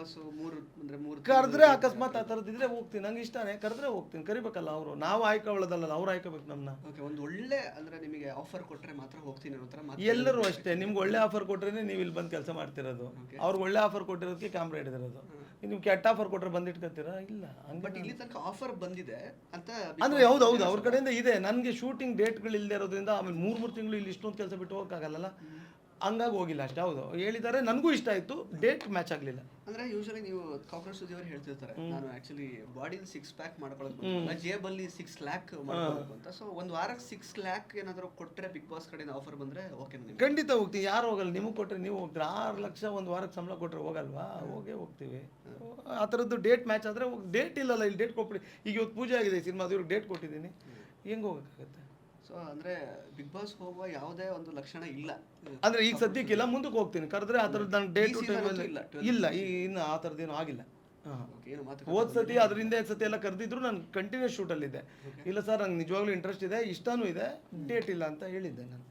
Boss ಮೂರು ಅಂದ್ರೆ ಮೂರು ಕರೆದ್ರೆ ಅಕಸ್ಮಾತ್ ಆ ಥರದ್ದು ಇದ್ರೆ ಹೋಗ್ತೀನಿ. ನಂಗೆ ಇಷ್ಟನೇ. ಕರೆದ್ರೆ ಹೋಗ್ತೀನಿ. ಕರಿಬೇಕಲ್ಲ ಅವರು. ನಾವು ಆಯ್ಕೊಳ್ಳೋದಲ್ಲ ಅವ್ರು ಆಯ್ಕೋಬೇಕು ನಮ್ಮನ್ನ ಓಕೆ ಒಂದು ಒಳ್ಳೆ ಅಂದ್ರೆ ನಿಮಗೆ ಆಫರ್ ಕೊಟ್ಟರೆ ಮಾತ್ರ ಹೋಗ್ತೀನಿ ಅನ್ನೋ ಥರ ಎಲ್ಲರೂ ಅಷ್ಟೇ. ನಿಮ್ಗೆ ಒಳ್ಳೆ ಆಫರ್ ಕೊಟ್ರೆ ನೀವು ಇಲ್ಲಿ ಬಂದು ಕೆಲಸ ಮಾಡ್ತಿರೋದು. ಅವ್ರಿಗೆ ಒಳ್ಳೆ ಆಫರ್ ಕೊಟ್ಟಿರೋದಕ್ಕೆ ಕ್ಯಾಮ್ರಾ ಹಿಡಿದಿರೋದು. ನಿಮ್ಗೆ ಕೆಟ್ಟ ಆಫರ್ ಕೊಟ್ರೆ ಬಂದು ಇಟ್ಕೊತೀರಾ ಇಲ್ಲ ಬಟ್ ಇಲ್ಲಿ ತನಕ ಆಫರ್ ಬಂದಿದೆ ಅಂತ ಅಂದ್ರೆ ಹೌದು ಹೌದು. ಅವ್ರ ಕಡೆಯಿಂದ ಇದೆ. ನನಗೆ ಶೂಟಿಂಗ್ ಡೇಟ್ಗಳು ಇಲ್ಲದೆ ಇರೋದ್ರಿಂದ ಆಮೇಲೆ ಮೂರು ಮೂರು ತಿಂಗಳು ಇಲ್ಲಿ ಇಷ್ಟೊಂದು ಕೆಲಸ ಬಿಟ್ಟು ಹೋಗೋಕ್ಕಾಗಲ್ಲ ಹಂಗಾಗಿ ಹೋಗಿಲ್ಲ ಅಷ್ಟೇ ಹೌದು. ಹೇಳಿದ್ದಾರೆ ನನಗೂ ಇಷ್ಟ ಆಯಿತು ಡೇಟ್ ಮ್ಯಾಚ್ ಆಗಲಿಲ್ಲ. ಅಂದ್ರೆ ಯೂಶಲಿ ನೀವು ಕಾಂಗ್ರೆಸ್ ಸುದ್ದಿ ಅವರು ಹೇಳ್ತಿರ್ತಾರೆ ನಾನು ಆಕ್ಚುಲಿ ಬಾಡಿಲಿ ಸಿಕ್ಸ್ ಪ್ಯಾಕ್ ಮಾಡ್ಕೊಳ್ಳೋದು ಜೇಬಲ್ಲಿ ಸಿಕ್ಸ್ ಲ್ಯಾಕ್ ಮಾಡ್ಕೊಳ್ಬೇಕು ಅಂತ ಸೊ ಒಂದು ವಾರಕ್ಕೆ ಸಿಕ್ಸ್ ಲ್ಯಾಕ್ ಏನಾದರೂ ಕೊಟ್ಟರೆ ಬಿಗ್ ಬಾಸ್ ಕಡೆಯಿಂದ ಆಫರ್ ಬಂದರೆ ಓಕೆ ನಾನು ಖಂಡಿತ ಹೋಗ್ತೀವಿ ಯಾರು ಹೋಗಲ್ಲ ನಿಮಗೆ ಕೊಟ್ಟರೆ ನೀವು ಹೋಗ್ತೀರಾ? ಆರು ಲಕ್ಷ ಒಂದು ವಾರಕ್ಕೆ ಸಂಬಳ ಕೊಟ್ಟರೆ ಹೋಗಲ್ವಾ? ಹೋಗೇ ಹೋಗ್ತೀವಿ. ಆ ಥರದ್ದು ಡೇಟ್ ಮ್ಯಾಚ್ ಆದರೆ ಡೇಟ್ ಇಲ್ಲಲ್ಲ ಇಲ್ಲಿ ಡೇಟ್ ಕೊಟ್ಬಿಡಿ. ಈಗ ಇವತ್ತು ಪೂಜೆ ಆಗಿದೆ ಸಿನಿಮಾದ ಇವ್ರಿಗೆ ಡೇಟ್ ಕೊಟ್ಟಿದ್ದೀನಿ. ಹೆಂಗೆ ಹೋಗೋಕ್ಕಾಗತ್ತೆ? ಸೊ ಅಂದ್ರೆ ಬಿಗ್ ಬಾಸ್ ಹೋಗುವ ಯಾವುದೇ ಒಂದು ಲಕ್ಷಣ ಇಲ್ಲ. ಅಂದ್ರೆ ಈಗ ಸದ್ಯಕ್ಕಿಲ್ಲ ಮುಂದಕ್ಕೆ ಹೋಗ್ತೀನಿ. ಕರೆದ್ರೆ ಆ ಥರದ್ದು ನಂಗೆ ಡೇಟ್ season ಇಲ್ಲ, ಇಲ್ಲ. ಈ ಇನ್ನು ಆ ಥರದ್ದೇನು ಆಗಿಲ್ಲ. ಏನು ಹೋದ್ ಸತಿ ಅದರಿಂದ ಸತಿ ಎಲ್ಲ ಕರೆದಿದ್ರು ನಾನು ಕಂಟಿನ್ಯೂಸ್ ಶೂಟಲ್ಲಿದ್ದೆ ಇಲ್ಲ ಸರ್ ನಂಗೆ ನಿಜವಾಗ್ಲೂ ಇಂಟ್ರೆಸ್ಟ್ ಇದೆ ಇಷ್ಟನೂ ಇದೆ ಡೇಟ್ ಇಲ್ಲ ಅಂತ ಹೇಳಿದ್ದೆ ನಾನು.